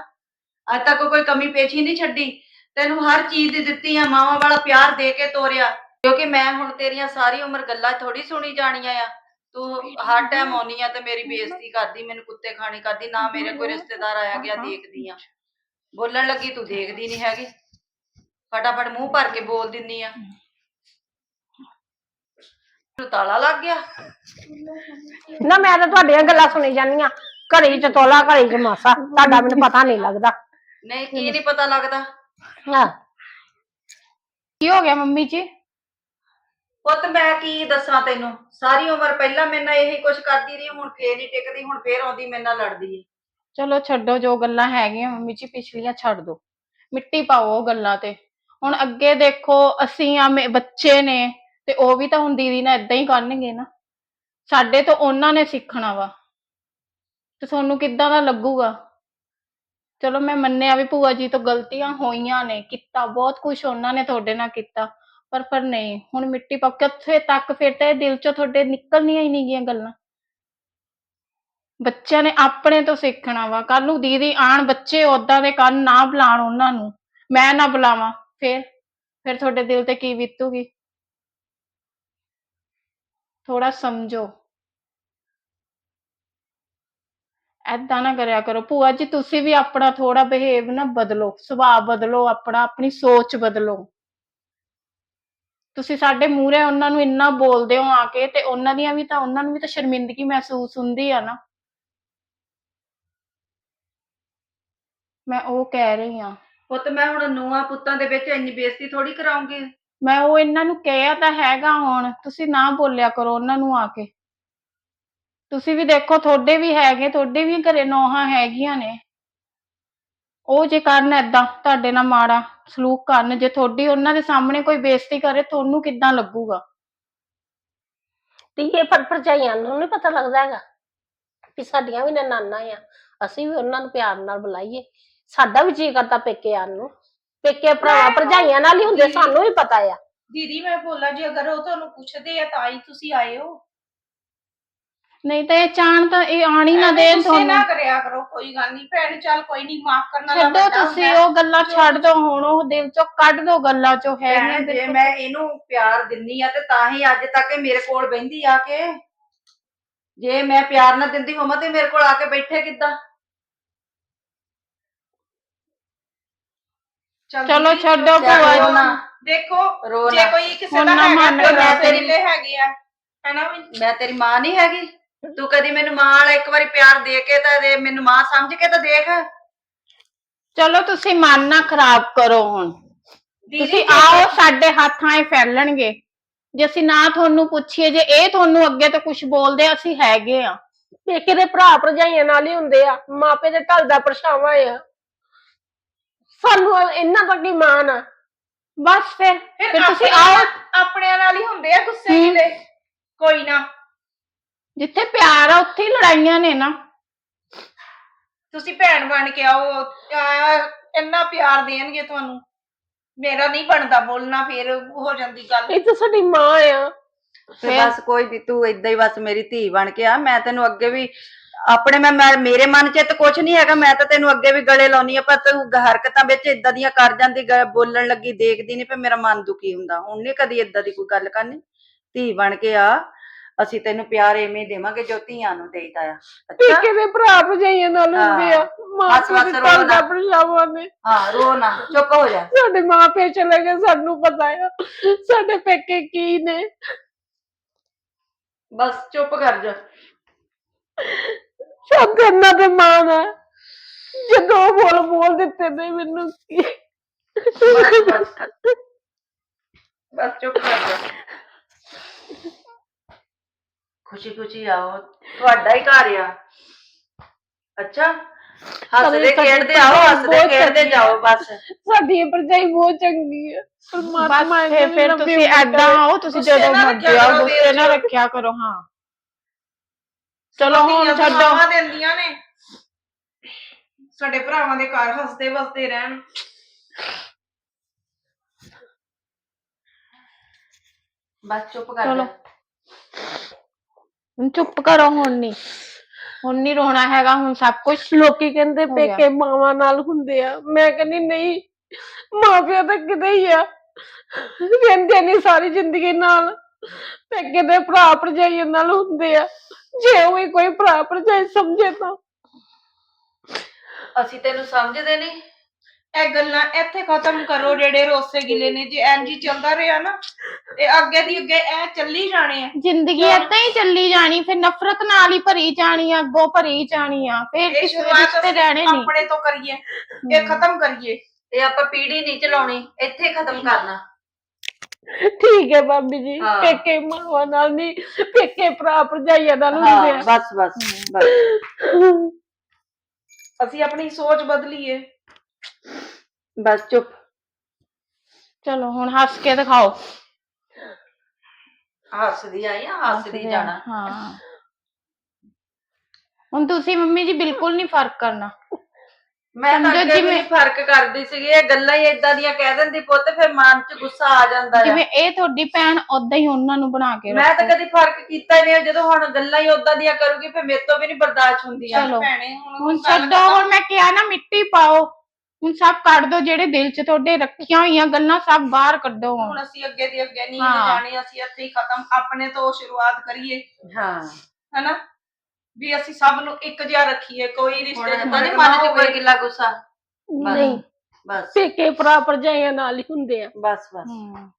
ਅੱਜ ਤੱਕ ਕੋਈ ਕਮੀ ਪੇਸ਼ੀ ਨਹੀਂ ਛੱਡੀ। ਤੈਨੂੰ ਹਰ ਚੀਜ਼ ਦੀ ਦਿੱਤੀ ਆ ਮਾਵਾ ਵਾਲਾ ਪਿਆਰ ਦੇ ਕੇ ਤੋਰਿਆ। ਕਿਉਂਕਿ ਮੈਂ ਹੁਣ ਤੇਰੀਆਂ ਸਾਰੀ ਉਮਰ ਗੱਲਾਂ ਥੋੜੀ ਸੁਣੀ ਜਾਣੀਆਂ ਆ। ਤੂੰ ਹਰ ਟਾਈਮ ਆਉਣੀ ਆ ਤੇ ਮੇਰੀ ਬੇਇੱਜ਼ਤੀ ਕਰਦੀ ਮੈਨੂੰ ਕੁੱਤੇ ਖਾਣੀ ਕਰਦੀ ਨਾ ਮੇਰੇ ਕੋਈ ਰਿਸ਼ਤੇਦਾਰ ਆਇਆ ਗਿਆ ਦੇਖਦੀ ਆ। ਬੋਲਣ ਲੱਗੀ ਤੂੰ ਦੇਖਦੀ ਨਹੀਂ ਹੈਗੀ। ਫਟਾਫਟ ਮੂੰਹ ਭਰ ਕੇ ਬੋਲ ਦਿੰਨੀ ਆ। ਨੂੰ ਤਾਲਾ ਲੱਗ ਗਿਆ? ਨਾ ਮੈਂ ਤਾਂ ਤੁਹਾਡੀਆਂ ਗੱਲਾਂ ਸੁਣੀ ਜਾਂਦੀਆਂ ਘੜੀ ਚ ਤੋਲਾ ਘੜੀ ਚ ਮਾਸਾ। ਤੁਹਾਡਾ ਮੈਨੂੰ ਪਤਾ ਨਹੀਂ ਲੱਗਦਾ। ਨਹੀਂ ਕੀ ਨਹੀਂ ਪਤਾ ਲੱਗਦਾ? ਹਾਂ ਕੀ ਹੋ ਗਿਆ ਮੰਮੀ ਜੀ? ਪੁੱਤ, ਮੈਂ ਕੀ ਦੱਸਾਂ ਤੈਨੂੰ? ਸਾਰੀ ਉਮਰ ਪਹਿਲਾਂ ਮੇਰੇ ਨਾਲ ਇਹੀ ਕੁਝ ਕਰਦੀ ਰਹੀ, ਹੁਣ ਫੇਰ ਨਹੀਂ ਟਿਕਦੀ, ਹੁਣ ਫੇਰ ਆਉਂਦੀ ਮੇਰੇ ਨਾਲ ਲੜਦੀ ਏ ਚਲੋ ਛੱਡੋ, ਜੋ ਗੱਲਾਂ ਹੈਗੀਆਂ, ਮੰਮੀ ਜੀ ਪਿਛਲੀਆਂ ਛੱਡ ਦੋ। ਮਿੱਟੀ ਪਾਓ ਉਹ ਗੱਲਾਂ ਤੇ। ਹੁਣ ਅੱਗੇ ਦੇਖੋ, ਅਸੀਂ ਆ ਮੇ- ਬੱਚੇ ਨੇ ਤੇ ਉਹ ਵੀ ਤਾਂ ਹੁਣ ਦੀਦੀ ਨਾਲ ਇਦਾਂ ਹੀ ਕਰਨਗੇ ਨਾ। ਸਾਡੇ ਤੋਂ ਉਹਨਾਂ ਨੇ ਸਿੱਖਣਾ ਵਾ। ਤੇ ਤੁਹਾਨੂੰ ਕਿੱਦਾਂ ਦਾ ਲੱਗੂਗਾ? ਚਲੋ ਮੈਂ ਮੰਨਿਆ ਵੀ ਭੂਆ ਜੀ ਤੋਂ ਗਲਤੀਆਂ ਹੋਈਆਂ ਨੇ, ਕੀਤਾ, ਬਹੁਤ ਕੁਝ ਉਹਨਾਂ ਨੇ ਤੁਹਾਡੇ ਨਾਲ ਕੀਤਾ। ਪਰ ਪਰ ਨਹੀਂ, ਹੁਣ ਮਿੱਟੀ ਪਾ ਕਿੱਥੇ ਤੱਕ ਫਿਰ ਤਾਂ ਇਹ ਦਿਲ ਚੋਂ ਤੁਹਾਡੇ ਨਿਕਲਣੀਆਂ ਹੀ ਨਹੀਂ ਗੀਆਂ ਗੱਲਾਂ। ਬੱਚਿਆਂ ਨੇ ਆਪਣੇ ਤੋਂ ਸਿੱਖਣਾ ਵਾ। ਕੱਲ ਨੂੰ ਦੀਦੀ ਆਣ ਬੱਚੇ ਓਦਾਂ ਦੇ ਕੰਨ ਨਾ ਬੁਲਾਣ ਉਹਨਾਂ ਨੂੰ। ਮੈਂ ਨਾ ਬੁਲਾਵਾਂ। ਫਿਰ ਫਿਰ ਤੁਹਾਡੇ ਦਿਲ ਤੇ ਕੀ ਬੀਤੂਗੀ? ਥੋੜਾ ਸਮਝੋ। ਐਦਾਂ ਨਾ ਕਰਿਆ ਕਰੋ। ਭੂਆ ਜੀ, ਤੁਸੀਂ ਵੀ ਆਪਣਾ ਥੋੜਾ ਬਿਹੇਵ ਨਾ ਬਦਲੋ। ਸੁਭਾਅ ਬਦਲੋ ਆਪਣਾ, ਆਪਣੀ ਸੋਚ ਬਦਲੋ। ਤੁਸੀਂ ਸਾਡੇ ਮੂਹਰੇ ਉਹਨਾਂ ਨੂੰ ਇੰਨਾ ਬੋਲਦੇ ਹੋ ਆ ਕੇ ਤੇ ਉਹਨਾਂ ਦੀਆਂ ਵੀ ਤਾਂ ਉਹਨਾਂ ਨੂੰ ਵੀ ਤਾਂ ਸ਼ਰਮਿੰਦਗੀ ਮਹਿਸੂਸ ਹੁੰਦੀ ਆ ਨਾ। ਮੈਂ ਉਹ ਕਹਿ ਰਹੀ ਆ ਪੁੱਤ ਮੈਂ ਹੁਣ ਨੂੰਹਾਂ ਪੁੱਤਾਂ ਦੇ ਵਿੱਚ ਇੰਨੀ ਬੇਇੱਜ਼ਤੀ ਥੋੜੀ ਕਰਾਉਂਗੀ। ਮੈਂ ਉਹ ਇਹਨਾਂ ਨੂੰ ਕਿਹਾ ਤਾਂ ਹੈਗਾ ਹੁਣ ਤੁਸੀਂ ਨਾ ਬੋਲਿਆ ਕਰੋ ਉਹਨਾਂ ਨੂੰ ਆ ਕੇ। ਤੁਸੀਂ ਵੀ ਦੇਖੋ ਤੁਹਾਡੇ ਵੀ ਹੈਗੇ ਤੁਹਾਡੇ ਵੀ ਘਰੇ ਨੋਹਾਂ ਹੈਗੀਆਂ ਨੇ। ਉਹ ਜੇ ਕਰਨ ਏਦਾਂ ਤੁਹਾਡੇ ਨਾਲ ਮਾੜਾ ਸਲੂਕ ਕਰਨ ਜੇ ਤੁਹਾਡੀ ਉਹਨਾਂ ਦੇ ਸਾਹਮਣੇ ਕੋਈ ਬੇਇੱਜ਼ਤੀ ਕਰੇ ਤੁਹਾਨੂੰ ਕਿੱਦਾਂ ਲੱਗੂਗਾ? ਧੀਏ ਪਰ ਭਰਜਾਈਆਂ ਨੂੰ ਨਹੀਂ ਪਤਾ ਲੱਗਦਾ ਹੈਗਾ ਕਿ ਸਾਡੀਆਂ ਵੀ ਨਨਾਨਾ ਆ ਅਸੀਂ ਵੀ ਉਹਨਾਂ ਨੂੰ ਪਿਆਰ ਨਾਲ ਬੁਲਾਈਏ। ਸਾਡਾ ਵੀ ਜੀ ਕਰਦਾ ਪੇਕੇ ਆਉਣ ਨੂੰ। ਪੇਕੇ ਭਰਾਵਾਂ ਭਰਜਾਈਆਂ ਨਾਲ ਹੀ ਹੁੰਦੇ ਸਾਨੂੰ ਵੀ ਪਤਾ ਆ। ਦੀਦੀ ਮੈਂ ਬੋਲਾਂ ਜੀ ਅਗਰ ਉਹ ਤੁਹਾਨੂੰ ਪੁੱਛਦੇ ਆ ਤਾਂ ਹੀ ਤੁਸੀਂ ਆਏ ਹੋ। ਨਹੀਂ ਤਾਂ ਇਹ ਚਾਣ ਤਾਂ ਇਹ ਆਣ ਹੀ ਨਾ ਐਵੇਂ ਦੇਣ ਗੁੱਸੇ ਤੁਹਾਨੂੰ ਨਾ ਕਰਿਆ ਕਰੋ ਕੋਈ ਗੱਲ ਨਹੀਂ ਭੈਣ ਚੱਲ ਕੋਈ ਨਹੀਂ ਮਾਫ ਕਰਨਾ ਤਾਂ ਛੱਡੋ ਵੱਡਾ ਤੁਸੀਂ ਹੁੰਦਾ ਹੈ। ਉਹ ਗੱਲਾਂ ਛੱਡ ਦੋ ਹੁਣ ਉਹ ਦਿਲ ਚੋਂ ਕੱਢ ਦੋ ਗੱਲਾਂ ਚੋਂ ਹੈਗੀਆਂ ਭੈਣ, ਜੇ ਬਿਲਕੁਲ। ਮੈਂ ਇਹਨੂੰ ਪਿਆਰ ਦਿੰਨੀ ਆ ਤੇ ਤਾਂ ਹੀ ਅੱਜ ਤੱਕ ਇਹ ਮੇਰੇ ਕੋਲ ਬਹਿੰਦੀ ਆ ਕੇ ਜੇ ਮੈਂ ਪਿਆਰ ਨਾ ਦਿੰਦੀ ਹੋਵਾਂ ਤੇ ਮੇਰੇ ਕੋਲ ਆ ਕੇ ਬੈਠੇ ਕਿੱਦਾਂ ਚੱਲ ਚਲੋ ਦੀਦੀ, ਛੱਡੋ ਚੱਲ ਭੂਆ ਰੋ ਜੀ। ਨਾ ਦੇਖੋ ਰੋ ਜੇ ਨਾ ਕੋਈ ਕਿਸੇ ਹੁਣ ਦਾ ਨਾ ਹੈਗਾ ਮੰਨ ਤੇ। ਮੈਂ ਤੇਰੇ ਹੈਗੀ ਆ ਹੈਨਾ ਵੀ ਮੈਂ ਤੇਰੀ ਮਾਂ ਨਹੀਂ ਹੈਗੀ ਤੂੰ ਕਦੀ ਮੈਨੂੰ ਮਾਂ ਵਾਲਾ ਇੱਕ ਵਾਰੀ ਪਿਆਰ ਦੇ ਕੇ ਤਾਂ ਦੇ ਮੈਨੂੰ ਮਾਂ ਸਮਝ ਕੇ ਤਾਂ ਦੇਖ। ਚਲੋ ਤੁਸੀਂ ਮਨ ਨਾ ਖਰਾਬ ਕਰੋ ਹੁਣ। ਤੁਸੀਂ ਆਓ ਸਾਡੇ ਹੱਥਾਂ 'ਚ ਫੈਲਣਗੇ। ਜੇ ਅਸੀਂ ਨਾ ਤੁਹਾਨੂੰ ਪੁੱਛੀਏ ਜੇ ਇਹ ਤੁਹਾਨੂੰ ਅੱਗੇ ਤੋਂ ਕੁਝ ਬੋਲਦੇ ਅਸੀਂ ਹੈਗੇ ਆ। ਪੇਕੇ ਦੇ ਭਰਾ ਭਰਜਾਈਆਂ ਨਾਲ ਹੀ ਹੁੰਦੇ ਆ ਮਾਪੇ ਦੇ ਢਲ ਦਾ ਪਰਛਾਵਾਂ ਆ। ਸਾਨੂੰ ਇਹਨਾਂ ਦਾ ਕੀ ਮਾਣ ਆ ਬਸ ਫਿਰ। ਫਿਰ ਤੁਸੀਂ ਆਓ। ਆਪਣਿਆਂ ਨਾਲ ਹੀ ਹੁੰਦੇ ਆ ਗੁੱਸੇ ਹੂੰ। ਗਿਲੇ ਕੋਈ ਨਾ। ਜਿੱਥੇ ਪਿਆਰ ਆ ਉੱਥੇ ਹੀ ਲੜਾਈਆਂ ਨੇ ਨਾ। ਤੁਸੀਂ ਭੈਣ ਬਣ ਕੇ ਆਓ ਅਹ ਇੰਨਾ ਪਿਆਰ ਦੇਣਗੇ ਤੁਹਾਨੂੰ। ਮੇਰਾ ਨਹੀਂ ਬਣਦਾ ਬੋਲਣਾ ਫੇਰ ਹੋ ਜਾਂਦੀ ਗੱਲ। ਇਹ ਤਾਂ ਸਾਡੀ ਮਾਂ ਆ। ਤੇ ਫਿਰ? ਬਸ ਕੋਈ ਵੀ ਤੂੰ ਏਦਾਂ ਹੀ ਬਸ ਮੇਰੀ ਧੀ ਬਣ ਕੇ ਆ। ਮੈਂ ਤੈਨੂੰ ਅੱਗੇ ਵੀ ਆਪਣੇ ਮੈਂ ਮੈਂ- ਮੇਰੇ ਮਨ 'ਚ ਤਾਂ ਕੁਝ ਨਹੀਂ ਹੈਗਾ। ਮੈਂ ਤਾਂ ਤੈਨੂੰ ਅੱਗੇ ਵੀ ਗਲੇ ਲਾਉਣੀ ਆ ਪਰ ਤੂੰ ਗ- ਹਰਕਤਾਂ ਵਿੱਚ ਇਦਾਂ ਦੀਆਂ ਕਰ ਜਾਂਦੀ ਗ- ਬੋਲਣ ਲੱਗੀ ਦੇਖਦੀ ਨਹੀਂ ਫਿਰ ਮੇਰਾ ਮਨ ਦੁਖੀ ਹੁੰਦਾ। ਹੁਣ ਨਹੀਂ ਕਦੀ ਇਦਾਂ ਦੀ ਕੋਈ ਗੱਲ ਕਰਨੀ। ਧੀ ਬਣ ਕੇ ਆ। ਅਸੀਂ ਤੈਨੂੰ ਪਿਆਰ ਐਵੇਂ ਹੀ ਦੇਵਾਂਗੇ ਜੋ ਧੀਆਂ ਨੂੰ ਦੇਈਦਾ ਆ। ਅੱਛਾ? ਪੇਕੇ ਦੇ ਭਰਾ ਭਰਜਾਈਆਂ ਨਾਲ ਹੁੰਦੇ ਆ? ਮਾਂ ਬਸ- ਪਿਓ ਦੇ ਬਸ ਦਾ। ਪਰਛਾਵਾਂ ਨੇ। ਹਾਂ ਰੋ ਨਾ ਚੁੱਪ ਹੋ ਜਾ। ਸਾਡੇ ਮਾਪੇ ਚਲੇ ਗਏ ਸਾਨੂੰ ਪਤਾ ਆ। ਸਾਡੇ ਪੇਕੇ ਕੀ ਨੇ? ਬਸ ਚੁੱਪ ਕਰ ਜਾ। ਸਭ ਕਰਨਾ ਤੇ ਮਾਣ ਆ ਜਦੋਂ ਉਹ ਬੋਲ ਬੋਲ ਦਿੱਤੇ ਨੇ ਮੈਨੂੰ ਕੀ? ਬਸ। ਬਸ ਚੁੱਪ ਕਰ ਜਾ। ਖੁਸ਼ੀ ਖੁਸ਼ੀ ਆਓ। ਤੁਹਾਡਾ ਹੀ ਘਰ ਆ। ਅੱਛਾ ਹੱਸਦੇ ਖੇਡਦੇ ਆਓ ਹੱਸਦੇ ਖੇਡਦੇ ਜਾਓ ਬਸ। ਸਾਡੀ ਇਹ ਭਰਜਾਈ ਬਹੁਤ ਚੰਗੀ ਆ। ਪਰਮਾਤਮਾ ਬਸ ਫਿਰ ਤੁਸੀਂ ਐਦਾਂ ਆਓ ਤੁਸੀਂ ਗੁੱਸੇ ਜਦੋਂ ਮਰਜ਼ੀ ਰੱਖਿਆ ਆਓ ਕਰੋ, ਗੁੱਸੇ ਨਾ ਵੀਰ ਜੀ। ਰੱਖਿਆ ਕਰੋ ਹਾਂ। ਚਲੋ ਹੁਣ ਧੀਆਂ ਛੱਡੋ। ਦਿੰਦੀਆਂ ਨੇ। ਸਾਡੇ ਭਰਾਵਾਂ ਦੇ ਘਰ ਹੱਸਦੇ ਵਸਦੇ ਰਹਿਣ। ਬਸ ਚੁੱਪ ਕਰ ਚਲੋ। ਹੁਣ ਚੁੱਪ ਕਰੋ ਹੁਣ ਨਹੀਂ ਹੁਣ ਨਹੀਂ ਰੋਣਾ ਹੈਗਾ ਹੁਣ ਸਭ ਕੁਝ ਲੋਕੀ ਕਹਿੰਦੇ ਹੋ ਗਿਆ। ਪੇਕੇ ਮਾਵਾਂ ਨਾਲ ਹੁੰਦੇ ਆ। ਮੈਂ ਕਹਿੰਦੀ ਨਹੀਂ ਮਾਪਿਆਂ ਤਾਂ ਕਿਤੇ ਹੀ ਆ। ਰਹਿੰਦੇ ਨਹੀਂ ਸਾਰੀ ਜ਼ਿੰਦਗੀ ਨਾਲ। ਪੇਕੇ ਦੇ ਭਰਾ ਭਰਜਾਈਆਂ ਨਾਲ ਹੁੰਦੇ ਆ। ਜੇ ਉਹ ਕੋਈ ਭਰਾ ਭਰਜਾਈ ਸਮਝੇ ਤਾਂ। ਅਸੀਂ ਤੈਨੂੰ ਸਮਝਦੇ ਨਹੀਂ ਇਹ ਗੱਲਾਂ ਇੱਥੇ ਖਤਮ ਕਰੋ ਜਿਹੜੇ ਰੋਸੇ ਗਿਲੇ ਨੇ। ਜੇ ਇੰਜ ਹੀ ਚੱਲਦਾ ਰਿਹਾ ਨਾ ਤੇ ਅੱਗੇ ਦੀ ਅੱਗੇ ਇਹ ਚੱਲੀ ਜਾਣੇ ਆ। ਜ਼ਿੰਦਗੀ ਏਦਾਂ ਹੀ ਚੱਲੀ ਜਾਣੀ ਫਿਰ ਨਫ਼ਰਤ ਨਾਲ ਹੀ ਭਰੀ ਜਾਣੀ ਆ ਅੱਗੋਂ ਭਰੀ ਜਾਣੀ ਆ ਫਿਰ ਇਹ ਕਿਸੇ ਦੇ ਸ਼ੁਰੂਆਤ ਰਿਸ਼ਤੇ ਅਸੀਂ ਰਹਿਣੇ ਨਹੀਂ। ਆਪਣੇ ਤੋਂ ਕਰੀਏ ਇਹ ਖਤਮ ਕਰੀਏ। ਇਹ ਆਪਾਂ ਪੀੜੀ ਨਹੀਂ ਚਲਾਉਣੀ ਇੱਥੇ ਖਤਮ ਕਰਨਾ। ਠੀਕ ਹੈ ਭਾਬੀ ਜੀ ਹਾਂ। ਪੇਕੇ ਮਾਵਾਂ ਨਾਲ ਨਹੀਂ ਪੇਕੇ ਭਰਾ ਭਰਜਾਈਆਂ ਨਾਲ ਹਾਂ ਹੁੰਦੇ ਆ ਬਸ ਬਸ। ਬਸ ਅਸੀਂ ਆਪਣੀ ਸੋਚ ਬਦਲੀਏ। ਬਸ ਚੁੱਪ। ਚਲੋ ਹੁਣ ਹੱਸ ਕੇ ਦਿਖਾਓ। ਹੱਸਦੀ ਆਈ ਆ ਹੱਸਦੀ ਜਾਣਾ। ਹਾਂ। ਹੁਣ ਤੁਸੀਂ ਮੰਮੀ ਜੀ ਬਿਲਕੁਲ ਨਹੀਂ ਫ਼ਰਕ ਕਰਨਾ। ਮੈਂ ਤਾਂ ਸਮਝੋ ਅੱਗੇ ਵੀ ਜਿਵੇਂ- ਨੀ ਫ਼ਰਕ ਕਰਦੀ ਸੀਗੀ ਇਹ ਗੱਲਾਂ ਹੀ ਇਦਾਂ ਦੀਆਂ ਕਹਿ ਦਿੰਦੀ ਪੁੱਤ ਫਿਰ ਮਨ 'ਚ ਗੁੱਸਾ ਆ ਜਾਂਦਾ ਆ। ਜਿਵੇਂ ਇਹ ਤੁਹਾਡੀ ਭੈਣ ਉਦਾਂ ਹੀ ਉਹਨਾਂ ਨੂੰ ਬਣਾ ਕੇ ਮੈਂ ਰੱਖੋ ਤਾਂ ਕਦੀ ਫ਼ਰਕ ਕੀਤਾ ਹੀ ਨਹੀਂ ਜਦੋਂ ਹੁਣ ਗੱਲਾਂ ਹੀ ਉਦਾਂ ਦੀਆਂ ਕਰੂਗੀ ਫਿਰ ਮੇਰੇ ਤੋਂ ਵੀ ਨਹੀਂ ਬਰਦਾਸ਼ਤ ਹੁੰਦੀਆਂ ਚਲੋ। ਭੈਣੇ ਹੁਣ ਛੱਡੋ ਹੁਣ ਮੈਂ ਕਿਹਾ ਨਾ ਮਿੱਟੀ ਪਾਓ। ਹੁਣ ਸਭ ਕੱਢ ਦੋ ਜਿਹੜੇ ਦਿਲ 'ਚ ਤੁਹਾਡੇ ਰੱਖੀਆਂ ਹੋਈਆਂ ਗੱਲਾਂ ਸਭ ਬਾਹਰ ਕੱਢੋ ਹੁਣ। ਹੁਣ ਅਸੀਂ ਅੱਗੇ ਦੀ ਅੱਗੇ ਨਹੀਂ ਹਾਂ। ਜਾਣੀ ਅਸੀਂ ਇੱਥੇ ਹੀ ਖਤਮ ਆਪਣੇ ਤੋਂ ਸ਼ੁਰੂਆਤ ਕਰੀਏ। ਹਾਂ। ਹਨਾ? ਵੀ ਅਸੀਂ ਸਭ ਨੂੰ ਇੱਕ ਜਿਹਾ ਰੱਖੀਏ ਕੋਈ ਰਿਸ਼ਤੇ ਹੁਣ ਚ ਨਹੀਂ ਮਨ ਚ ਕੋਈ ਗਿੱਲਾ ਗੁੱਸਾ। ਨਹੀਂ। ਬਸ। ਪੇਕੇ ਭਰਾ ਭਰਜਾਈਆਂ ਨਾਲ ਹੀ ਹੁੰਦੇ ਆ। ਬਸ ਬਸ। ਹਮ।